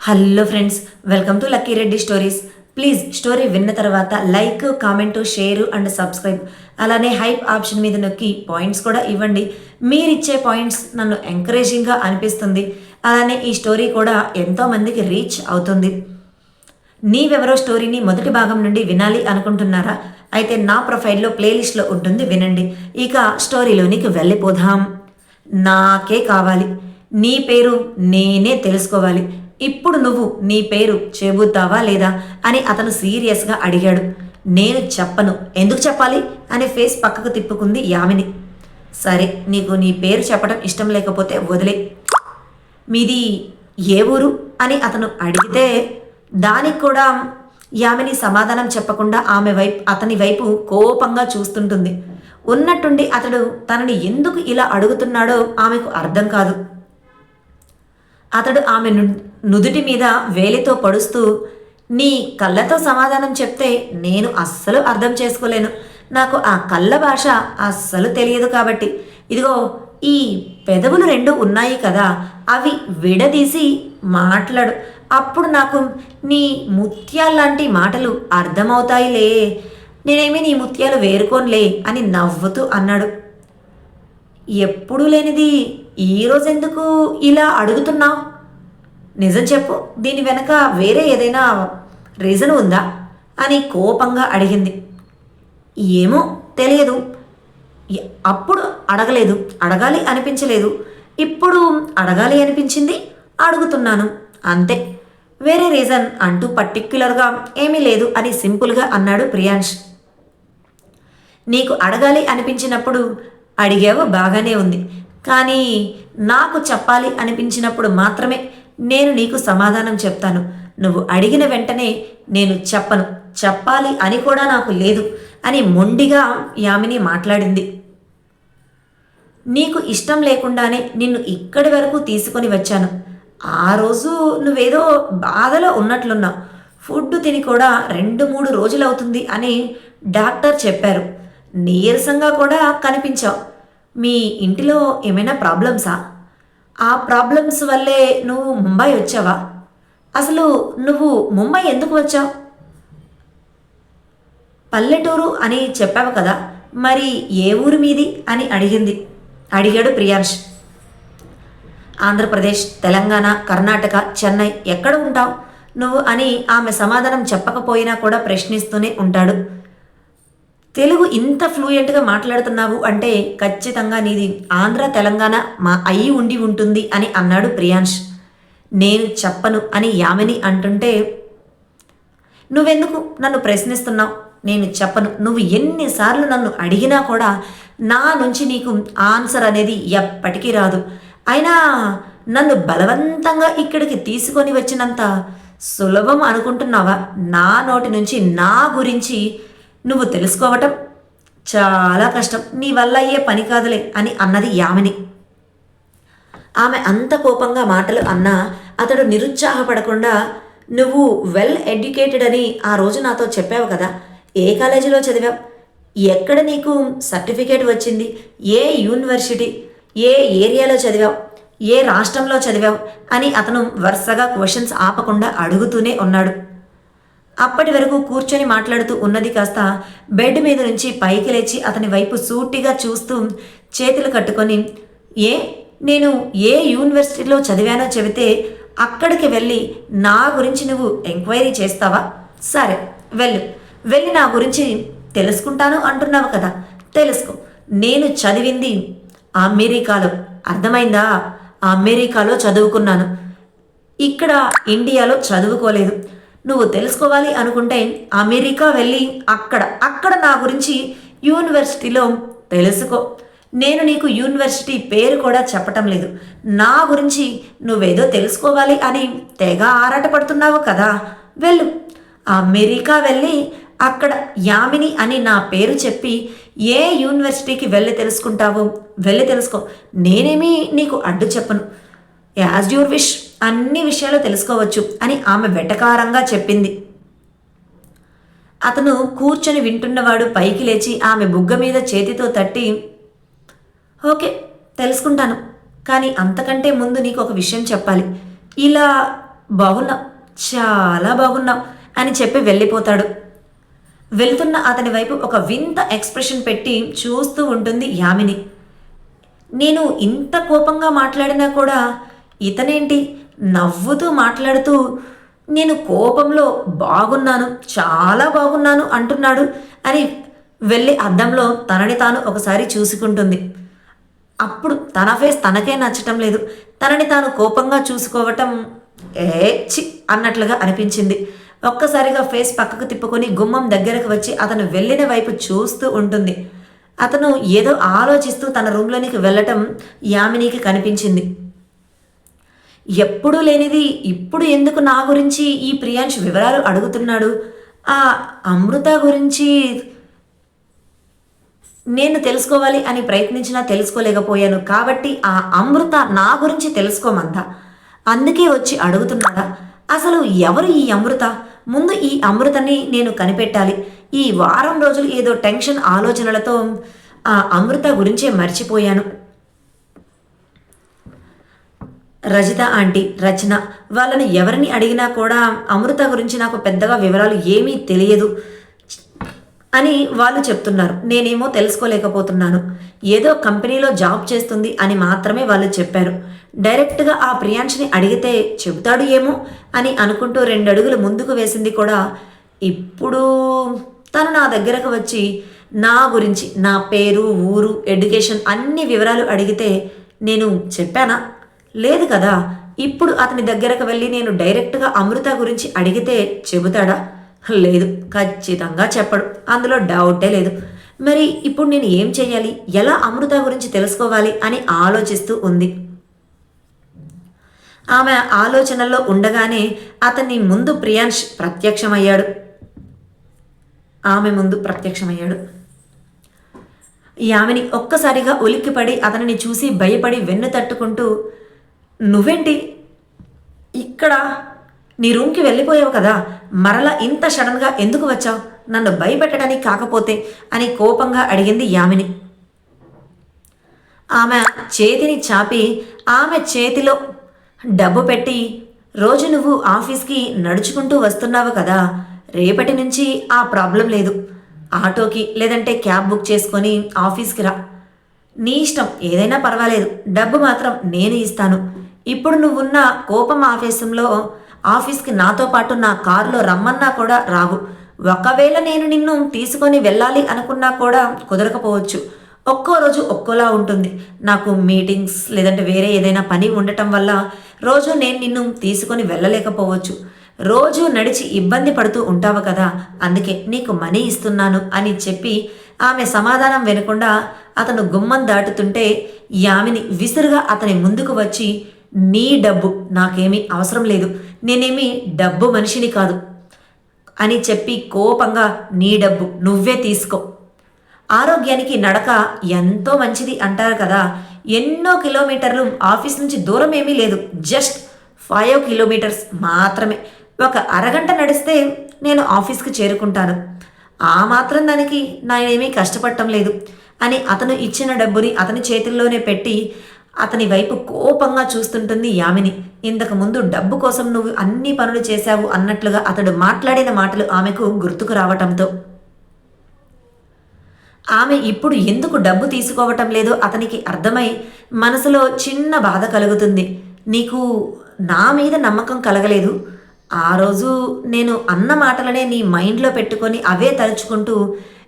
Hello friends welcome to Lucky Reddy stories. Please story విన్న తర్వాత like comment share and subscribe. అలానే hype option మీద నొక్కి points కూడా ఇవ్వండి. మీరిచ్చే పాయింట్స్ నన్ను ఎంకరేజింగ్గా అనిపిస్తుంది. అలానే ఈ స్టోరీ కూడా ఎంతో మందికి రీచ్ అవుతుంది. నీవెవరో స్టోరీని మొదటి భాగం నుండి వినాలి అనుకుంటున్నారా? అయితే నా ప్రొఫైల్లో ప్లేలిస్ట్లో ఉంటుంది వినండి. ఇక స్టోరీలోనికి వెళ్ళిపోదాం. నాకే కావాలి. నీ పేరు నేనే తెలుసుకోవాలి. ఇప్పుడు నువ్వు నీ పేరు చెబుతావా లేదా అని అతను సీరియస్గా అడిగాడు. నేను చెప్పను. ఎందుకు చెప్పాలి? అని ఫేస్ పక్కకు తిప్పుకుంది యామిని. సరే నీకు నీ పేరు చెప్పడం ఇష్టం లేకపోతే వదిలే. మీది ఏ ఊరు? అని అతను అడిగితే దానికి కూడా యామిని సమాధానం చెప్పకుండా ఆమె వైపు అతని వైపు కోపంగా చూస్తుంటుంది. ఉన్నట్టుండి అతడు తనని ఎందుకు ఇలా అడుగుతున్నాడో ఆమెకు అర్థం కాదు. అతడు ఆమె ను- నుదుటి మీద వేలితో పడుస్తూ నీ కళ్ళతో సమాధానం చెప్తే నేను అస్సలు అర్థం చేసుకోలేను. నాకు ఆ కళ్ళ భాష అస్సలు తెలియదు కాబట్టి. ఇదిగో ఈ పెదవులు రెండు ఉన్నాయి కదా అవి విడదీసి మాట్లాడు. అప్పుడు నాకు నీ ముత్యాల్లాంటి మాటలు అర్థమవుతాయిలే. నేనేమి నీ ముత్యాలు వేరుకోనులే అని నవ్వుతూ అన్నాడు. ఎప్పుడూ లేనిది ఈరోజెందుకు ఇలా అడుగుతున్నావు? నిజం చెప్పు దీని వెనక వేరే ఏదైనా రీజన్ ఉందా? అని కోపంగా అడిగింది. ఏమో తెలియదు. అప్పుడు అడగలేదు. అడగాలి అనిపించలేదు. ఇప్పుడు అడగాలి అనిపించింది? అడుగుతున్నాను. అంతే. వేరే రీజన్ అంటూ పర్టిక్యులర్గా ఏమీ లేదు అని సింపుల్గా అన్నాడు ప్రియాంష్. నీకు అడగాలి అనిపించినప్పుడు అడిగావు బాగానే ఉంది. కానీ నాకు చెప్పాలి అనిపించినప్పుడు మాత్రమే నేను నీకు సమాధానం చెప్తాను. నువ్వు అడిగిన వెంటనే నేను చెప్పను. చెప్పాలి అని కూడా నాకు లేదు అని మొండిగా యామిని మాట్లాడింది. నీకు ఇష్టం లేకుండానే నిన్ను ఇక్కడి వరకు తీసుకొని వచ్చాను. ఆ రోజు నువ్వేదో బాధలో ఉన్నట్లున్నావు ఫుడ్ తిని కూడా రెండు మూడు రోజులవుతుంది అని డాక్టర్ చెప్పారు. నీరసంగా కూడా కనిపించావు. మీ ఇంటిలో ఏమైనా ప్రాబ్లమ్సా? ఆ ప్రాబ్లమ్స్ వల్లే నువ్వు ముంబై వచ్చావా? అసలు నువ్వు ముంబై ఎందుకు వచ్చావు? పల్లెటూరు అని చెప్పావు కదా మరి ఏ ఊరు మీది అని అడిగింది. అడిగాడు ప్రియాంష్ ఆంధ్రప్రదేశ్ తెలంగాణ కర్ణాటక చెన్నై ఎక్కడ ఉంటావు? నువ్వు అని ఆమె సమాధానం చెప్పకపోయినా కూడా ప్రశ్నిస్తూనే ఉంటాడు. తెలుగు ఇంత ఫ్లూయెంట్గా మాట్లాడుతున్నావు అంటే ఖచ్చితంగా నీది ఆంధ్ర తెలంగాణ మా అయ్యి ఉండి ఉంటుంది అని అన్నాడు ప్రియాంష్ నేను చెప్పను అని యామిని అంటుంటే నువ్వెందుకు నన్ను ప్రశ్నిస్తున్నావు? నేను చెప్పను. నువ్వు ఎన్నిసార్లు నన్ను అడిగినా కూడా నా నుంచి నీకు ఆన్సర్ అనేది ఎప్పటికీ రాదు. అయినా నన్ను బలవంతంగా ఇక్కడికి తీసుకొని వచ్చినంత సులభం అనుకుంటున్నావా? నా నోటి నుంచి నా గురించి నువ్వు తెలుసుకోవటం చాలా కష్టం. నీ వల్ల అయ్యే పని కాదులే అని అన్నది యామిని. ఆమె అంత కోపంగా మాటలు అన్నా అతడు నిరుత్సాహపడకుండా నువ్వు వెల్ ఎడ్యుకేటెడ్ అని ఆ రోజు నాతో చెప్పావు కదా ఏ కాలేజీలో చదివావు? ఎక్కడ నీకు సర్టిఫికేట్ వచ్చింది? ఏ యూనివర్సిటీ? ఏ ఏరియాలో చదివావు? ఏ రాష్ట్రంలో చదివావు? అని అతను వరుసగా క్వశ్చన్స్ ఆపకుండా అడుగుతూనే ఉన్నాడు. అప్పటి వరకు కూర్చొని మాట్లాడుతూ ఉన్నది కాస్త బెడ్ మీద నుంచి పైకి లేచి అతని వైపు సూటిగా చూస్తూ చేతులు కట్టుకొని ఏ నేను ఏ యూనివర్సిటీలో చదివానో చెబితే అక్కడికి వెళ్ళి నా గురించి నువ్వు ఎంక్వైరీ చేస్తావా? సరే వెళ్ళు. వెళ్ళి నా గురించి తెలుసుకుంటాను అంటున్నావు కదా. తెలుసుకో. నేను చదివింది అమెరికాలో. అర్థమైందా? అమెరికాలో చదువుకున్నాను. ఇక్కడ ఇండియాలో చదువుకోలేదు. నువ్వు తెలుసుకోవాలి అనుకుంటే అమెరికా వెళ్ళి అక్కడ అక్కడ నా గురించి యూనివర్సిటీలో తెలుసుకో. నేను నీకు యూనివర్సిటీ పేరు కూడా చెప్పటం లేదు. నా గురించి నువ్వేదో తెలుసుకోవాలి అని తెగ ఆరాటపడుతున్నావు కదా. వెళ్ళు. అమెరికా వెళ్ళి అక్కడ యామిని అని నా పేరు చెప్పి ఏ యూనివర్సిటీకి వెళ్ళి తెలుసుకుంటావు? వెళ్ళి తెలుసుకో. నేనేమీ నీకు అడ్డు చెప్పను. As your wish. అన్ని విషయాలు తెలుసుకోవచ్చు అని ఆమె వెటకారంగా చెప్పింది. అతను కూర్చొని వింటున్నవాడు పైకి లేచి ఆమె బుగ్గ మీద చేతితో తట్టి ఓకే తెలుసుకుంటాను. కానీ అంతకంటే ముందు నీకు ఒక విషయం చెప్పాలి. ఇలా బాగున్నాం చాలా బాగున్నాం అని చెప్పి వెళ్ళిపోతాడు. వెళుతున్న అతని వైపు ఒక వింత ఎక్స్ప్రెషన్ పెట్టి చూస్తూ ఉంటుంది యామిని. నేను ఇంత కోపంగా మాట్లాడినా కూడా ఇతనేంటి? నవ్వుతూ మాట్లాడుతూ నేను కోపంలో బాగున్నాను చాలా బాగున్నాను అంటున్నాడు. అని వెళ్ళి అద్దంలో తనని తాను ఒకసారి చూసుకుంటుంది. అప్పుడు తన ఫేస్ తనకే నచ్చటం లేదు. తనని తాను కోపంగా చూసుకోవటం ఏ అన్నట్లుగా అనిపించింది. ఒక్కసారిగా ఫేస్ పక్కకు తిప్పుకొని గుమ్మం దగ్గరకు వచ్చి అతను వెళ్ళిన వైపు చూస్తూ ఉంటుంది. అతను ఏదో ఆలోచిస్తూ తన రూమ్లోనికి వెళ్ళటం యామినికి కనిపించింది. ఎప్పుడూ లేనిది ఇప్పుడు ఎందుకు నా గురించి ఈ ప్రియాంష్ వివరాలు అడుగుతున్నాడు? ఆ అమృత గురించి నేను తెలుసుకోవాలి అని ప్రయత్నించినా తెలుసుకోలేకపోయాను. కాబట్టి ఆ అమృత నా గురించి తెలుసుకోమంతా అందుకే వచ్చి అడుగుతున్నాడా? అసలు ఎవరు ఈ అమృత? ముందు ఈ అమృతని నేను కనిపెట్టాలి. ఈ వారం రోజులు ఏదో టెన్షన్ ఆలోచనలతో ఆ అమృత గురించే మర్చిపోయాను. రజిత ఆంటీ రచన. వాళ్ళని ఎవరిని అడిగినా కూడా అమృత గురించి నాకు పెద్దగా వివరాలు ఏమీ తెలియదు అని వాళ్ళు చెప్తున్నారు. నేనేమో తెలుసుకోలేకపోతున్నాను. ఏదో కంపెనీలో జాబ్ చేస్తుంది అని మాత్రమే వాళ్ళు చెప్పారు. డైరెక్ట్గా ఆ ప్రియాంష్ని అడిగితే చెబుతాడు ఏమో అని అనుకుంటూ రెండు అడుగులు ముందుకు వేసింది కూడా ఇప్పుడు తను నా దగ్గరకు వచ్చి నా గురించి నా పేరు ఊరు ఎడ్యుకేషన్ అన్ని వివరాలు అడిగితే నేను చెప్పానా? లేదు కదా? ఇప్పుడు అతని దగ్గరకు వెళ్ళి నేను డైరెక్ట్గా అమృత గురించి అడిగితే చెబుతాడా? లేదు ఖచ్చితంగా చెప్పడు. అందులో డౌటే లేదు. మరి ఇప్పుడు నేను ఏం చేయాలి? ఎలా అమృత గురించి తెలుసుకోవాలి అని ఆలోచిస్తూ ఉంది. ఆమె ఆలోచనల్లో ఉండగానే అతన్ని ముందు ప్రియాంష్ ప్రత్యక్షమయ్యాడు. ఆమె ముందు ప్రత్యక్షమయ్యాడు. యామిని ఒక్కసారిగా ఉలిక్కిపడి అతనిని చూసి భయపడి వెన్ను తట్టుకుంటూ నువ్వేంటి? ఇక్కడ నీ రూమ్కి వెళ్ళిపోయావు కదా మరలా ఇంత సడన్గా ఎందుకు వచ్చావు? నన్ను భయపెట్టడానికి కాకపోతే అని కోపంగా అడిగింది యామిని. ఆమె చేతిని చాపి ఆమె చేతిలో డబ్బు పెట్టి రోజు నువ్వు ఆఫీస్కి నడుచుకుంటూ వస్తున్నావు కదా రేపటి నుంచి ఆ ప్రాబ్లం లేదు. ఆటోకి లేదంటే క్యాబ్ బుక్ చేసుకొని ఆఫీస్కి రా. నీ ఇష్టం ఏదైనా పర్వాలేదు. డబ్బు మాత్రం నేను ఇస్తాను. ఇప్పుడు నువ్వున్న కోపం ఆఫీసులో ఆఫీస్కి నాతో పాటు నా కారులో రమ్మన్నా కూడా రావు. ఒకవేళ నేను నిన్ను తీసుకొని వెళ్ళాలి అనుకున్నా కూడా కుదరకపోవచ్చు. ఒక్కో రోజు ఒక్కోలా ఉంటుంది. నాకు మీటింగ్స్ లేదంటే వేరే ఏదైనా పని ఉండటం వల్ల రోజు నేను నిన్ను తీసుకొని వెళ్ళలేకపోవచ్చు. రోజు నడిచి ఇబ్బంది పడుతూ ఉంటావు కదా అందుకే నీకు మనీ ఇస్తున్నాను అని చెప్పి ఆమె సమాధానం వినకుండా అతను గుమ్మం దాటుతుంటే యామిని విసురుగా అతని ముందుకు వచ్చి నీ డబ్బు నాకేమీ అవసరం లేదు. నేనేమి డబ్బు మనిషిని కాదు అని చెప్పి కోపంగా నీ డబ్బు నువ్వే తీసుకో. ఆరోగ్యానికి నడక ఎంతో మంచిది అంటారు కదా. ఎన్నో కిలోమీటర్లు ఆఫీస్ నుంచి దూరం ఏమీ లేదు. జస్ట్ ఫైవ్ కిలోమీటర్స్ మాత్రమే. ఒక అరగంట నడిస్తే నేను ఆఫీస్కి చేరుకుంటాను. ఆ మాత్రం దానికి నేనేమీ కష్టపడటం లేదు అని అతను ఇచ్చిన డబ్బుని అతని చేతుల్లోనే పెట్టి అతని వైపు కోపంగా చూస్తుంటుంది యామిని. ఇంతకు ముందు డబ్బు కోసం నువ్వు అన్ని పనులు చేశావు అన్నట్లుగా అతడు మాట్లాడిన మాటలు ఆమెకు గుర్తుకు రావటంతో. ఆమె ఇప్పుడు ఎందుకు డబ్బు తీసుకోవటం లేదో అతనికి అర్థమై మనసులో చిన్న బాధ కలుగుతుంది. నీకు నా మీద నమ్మకం కలగలేదు. ఆ రోజు నేను అన్న మాటలనే నీ మైండ్లో పెట్టుకొని అవే తలుచుకుంటూ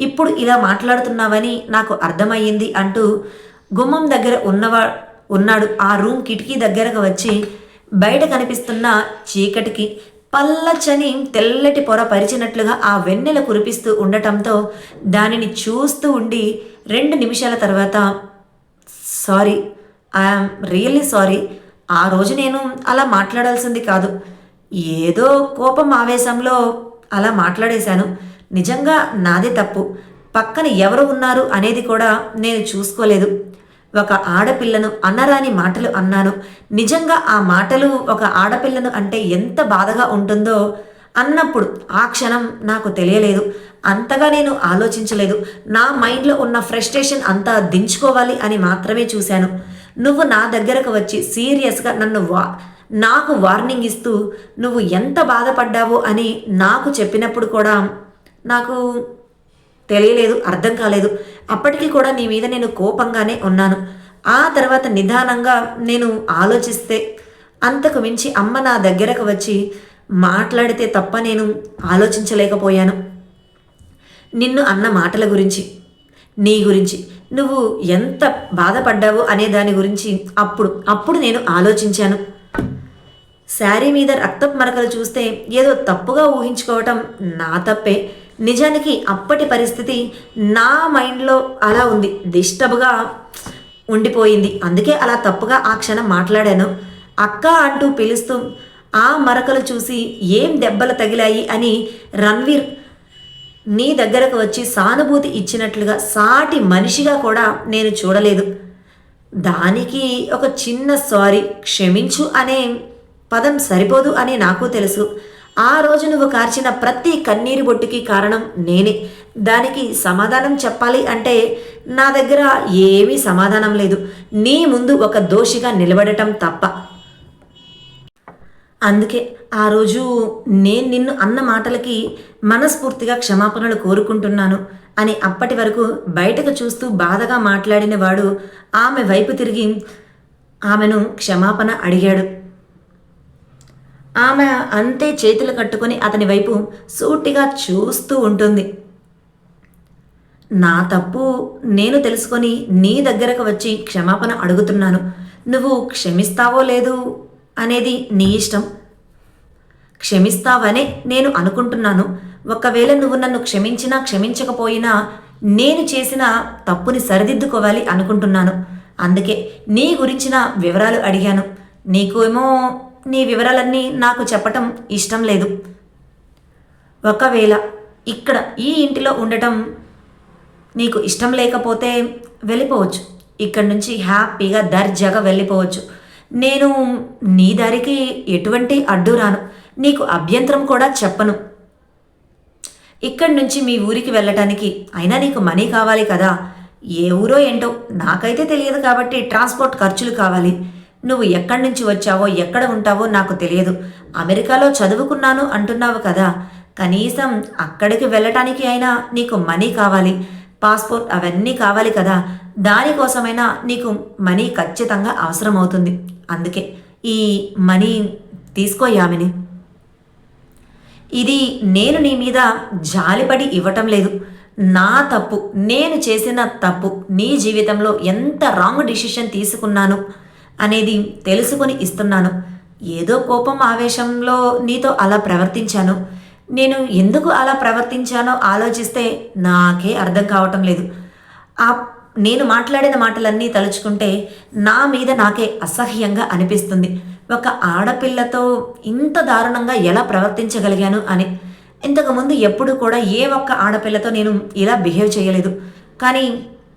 ఇప్పుడు ఇలా మాట్లాడుతున్నావని నాకు అర్థమయ్యింది అంటూ గుమ్మం దగ్గర ఉన్నవా ఉన్నాడు. ఆ రూమ్ కిటికీ దగ్గరకు వచ్చి బయట కనిపిస్తున్న చీకటికి పల్లచని తెల్లటి పొర పరిచినట్లుగా ఆ వెన్నెల కురిపిస్తూ ఉండటంతో దానిని చూస్తూ ఉండి రెండు నిమిషాల తర్వాత సారీ ఐఎమ్ రియల్లీ సారీ. ఆ రోజు నేను అలా మాట్లాడాల్సింది కాదు. ఏదో కోపం ఆవేశంలో అలా మాట్లాడేశాను. నిజంగా నాదే తప్పు. పక్కన ఎవరు ఉన్నారు అనేది కూడా నేను చూసుకోలేదు. ఒక ఆడపిల్లను అన్నరాని మాటలు అన్నాను. నిజంగా ఆ మాటలు ఒక ఆడపిల్లను అంటే ఎంత బాధగా ఉంటుందో అన్నప్పుడు ఆ క్షణం నాకు తెలియలేదు. అంతగా నేను ఆలోచించలేదు. నా మైండ్లో ఉన్న ఫ్రస్ట్రేషన్ అంతా దించుకోవాలి అని మాత్రమే చూశాను. నువ్వు నా దగ్గరకు వచ్చి సీరియస్గా నన్ను వా నాకు వార్నింగ్ ఇస్తూ నువ్వు ఎంత బాధపడ్డావో అని నాకు చెప్పినప్పుడు కూడా నాకు తెలియలేదు అర్థం కాలేదు. అప్పటికి కూడా నీ మీద నేను కోపంగానే ఉన్నాను. ఆ తర్వాత నిదానంగా నేను ఆలోచిస్తే అంతకు మించి అమ్మ నా దగ్గరకు వచ్చి మాట్లాడితే తప్ప నేను ఆలోచించలేకపోయాను. నిన్ను అన్న మాటల గురించి నీ గురించి నువ్వు ఎంత బాధపడ్డావు అనే దాని గురించి అప్పుడు అప్పుడు నేను ఆలోచించాను. శారీ మీద రక్తపు మరకలు చూస్తే ఏదో తప్పుగా ఊహించుకోవటం నా తప్పే. నిజానికి అప్పటి పరిస్థితి నా మైండ్లో అలా ఉంది. డిస్టర్బ్గా ఉండిపోయింది. అందుకే అలా తప్పుగా ఆ క్షణం మాట్లాడాను. అక్క అంటూ పిలుస్తూ ఆ మరకలు చూసి ఏం దెబ్బలు తగిలాయి? అని రణ్వీర్ నీ దగ్గరకు వచ్చి సానుభూతి ఇచ్చినట్లుగా సాటి మనిషిగా కూడా నేను చూడలేదు. దానికి ఒక చిన్న సారీ క్షమించు అనే పదం సరిపోదు అని నాకు తెలుసు. ఆ రోజు నువ్వు కార్చిన ప్రతి కన్నీరు బొట్టుకి కారణం నేనే. దానికి సమాధానం చెప్పాలి అంటే నా దగ్గర ఏమీ సమాధానం లేదు. నీ ముందు ఒక దోషిగా నిలబడటం తప్ప. అందుకే ఆ రోజు నేను నిన్ను అన్న మాటలకి మనస్ఫూర్తిగా క్షమాపణలు కోరుకుంటున్నాను అని అప్పటి వరకు బయటకు చూస్తూ బాధగా మాట్లాడిన వాడు ఆమె వైపు తిరిగి ఆమెను క్షమాపణ అడిగాడు. ఆమె అంతే చేతులు కట్టుకొని అతని వైపు సూటిగా చూస్తూ ఉంటుంది. నా తప్పు నేను తెలుసుకొని నీ దగ్గరకు వచ్చి క్షమాపణ అడుగుతున్నాను. నువ్వు క్షమిస్తావో లేదు అనేది నీ ఇష్టం. క్షమిస్తావనే నేను అనుకుంటున్నాను. ఒకవేళ నువ్వు నన్ను క్షమించినా క్షమించకపోయినా నేను చేసిన తప్పుని సరిదిద్దుకోవాలి అనుకుంటున్నాను. అందుకే నీ గురించిన వివరాలు అడిగాను. నీకు ఏమో నీ వివరాలన్నీ నాకు చెప్పటం ఇష్టం లేదు. ఒకవేళ ఇక్కడ ఈ ఇంటిలో ఉండటం నీకు ఇష్టం లేకపోతే వెళ్ళిపోవచ్చు. ఇక్కడ నుంచి హ్యాపీగా దర్జాగా వెళ్ళిపోవచ్చు. నేను నీ దారికి ఎటువంటి అడ్డు రాను. నీకు అభ్యంతరం కూడా చెప్పను. ఇక్కడి నుంచి మీ ఊరికి వెళ్ళటానికి అయినా నీకు మనీ కావాలి కదా. ఏ ఊరో ఏంటో నాకైతే తెలియదు కాబట్టి ట్రాన్స్పోర్ట్ ఖర్చులు కావాలి. నువ్వు ఎక్కడి నుంచి వచ్చావో ఎక్కడ ఉంటావో నాకు తెలియదు. అమెరికాలో చదువుకున్నాను అంటున్నావు కదా. కనీసం అక్కడికి వెళ్ళటానికి అయినా నీకు మనీ కావాలి. పాస్పోర్ట్ అవన్నీ కావాలి కదా. దానికోసమైనా నీకు మనీ ఖచ్చితంగా అవసరం అవుతుంది అందుకే ఈ మనీ తీసుకో యామిని. ఇది నేను నీ మీద జాలిపడి ఇవ్వటం లేదు. నా తప్పు నేను చేసిన తప్పు నీ జీవితంలో ఎంత రాంగ్ డిసిషన్ తీసుకున్నాను. అనేది తెలుసుకొని ఇస్తున్నాను. ఏదో కోపం ఆవేశంలో నీతో అలా ప్రవర్తించాను. నేను ఎందుకు అలా ప్రవర్తించానో ఆలోచిస్తే నాకే అర్థం కావటం లేదు. ఆ నేను మాట్లాడిన మాటలన్నీ తలుచుకుంటే నా మీద నాకే అసహ్యంగా అనిపిస్తుంది. ఒక ఆడపిల్లతో ఇంత దారుణంగా ఎలా ప్రవర్తించగలిగాను అని. ఇంతకుముందు ఎప్పుడు కూడా ఏ ఒక్క ఆడపిల్లతో నేను ఇలా బిహేవ్ చేయలేదు. కానీ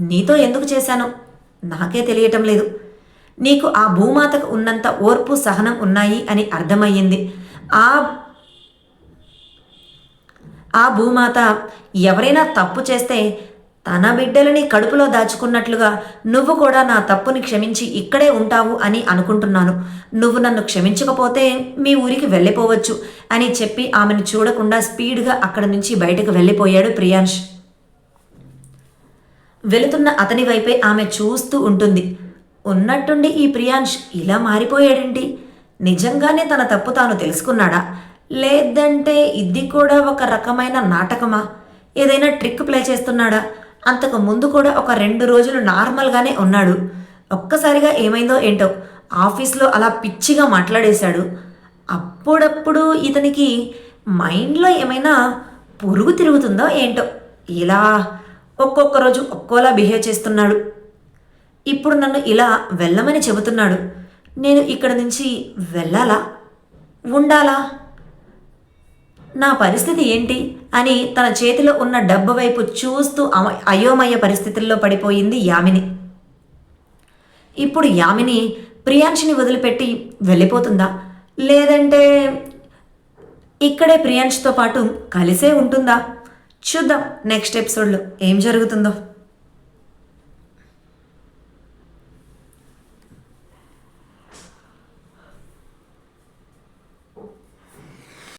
నీతో ఎందుకు చేశాను? నాకే తెలియటం లేదు. నీకు ఆ భూమాతకు ఉన్నంత ఓర్పు సహనం ఉన్నాయి అని అర్థమయ్యింది. ఆ ఆ భూమాత ఎవరైనా తప్పు చేస్తే తన బిడ్డలని కడుపులో దాచుకున్నట్లుగా నువ్వు కూడా నా తప్పుని క్షమించి ఇక్కడే ఉంటావు అని అనుకుంటున్నాను. నువ్వు నన్ను క్షమించకపోతే మీ ఊరికి వెళ్ళిపోవచ్చు అని చెప్పి ఆమెను చూడకుండా స్పీడ్గా అక్కడి నుంచి బయటకు వెళ్ళిపోయాడు ప్రియాంష్ వెళుతున్న అతని వైపే ఆమె చూస్తూ ఉంటుంది. ఉన్నట్టుండి ఈ ప్రియాంష్ ఇలా మారిపోయాడేంటి? నిజంగానే తన తప్పు తాను తెలుసుకున్నాడా? లేదంటే ఇది కూడా ఒక రకమైన నాటకమా? ఏదైనా ట్రిక్ ప్లే చేస్తున్నాడా? అంతకు ముందు కూడా ఒక రెండు రోజులు నార్మల్గానే ఉన్నాడు. ఒక్కసారిగా ఏమైందో ఏంటో ఆఫీస్లో అలా పిచ్చిగా మాట్లాడేశాడు. అప్పుడప్పుడు ఇతనికి మైండ్లో ఏమైనా పురుగు తిరుగుతుందో ఏంటో? ఇలా ఒక్కొక్క రోజు ఒక్కోలా బిహేవ్ చేస్తున్నాడు. ఇప్పుడు నన్ను ఇలా వెళ్ళమని చెబుతున్నాడు. నేను ఇక్కడ నుంచి వెళ్ళాలా? ఉండాలా? నా పరిస్థితి ఏంటి? అని తన చేతిలో ఉన్న డబ్బు వైపు చూస్తూ అయోమయ పరిస్థితుల్లో పడిపోయింది యామిని. ఇప్పుడు యామిని ప్రియాంష్ని వదిలిపెట్టి వెళ్ళిపోతుందా? లేదంటే ఇక్కడే ప్రియాంష్తో పాటు కలిసే ఉంటుందా? చూద్దాం నెక్స్ట్ ఎపిసోడ్లో ఏం జరుగుతుందో.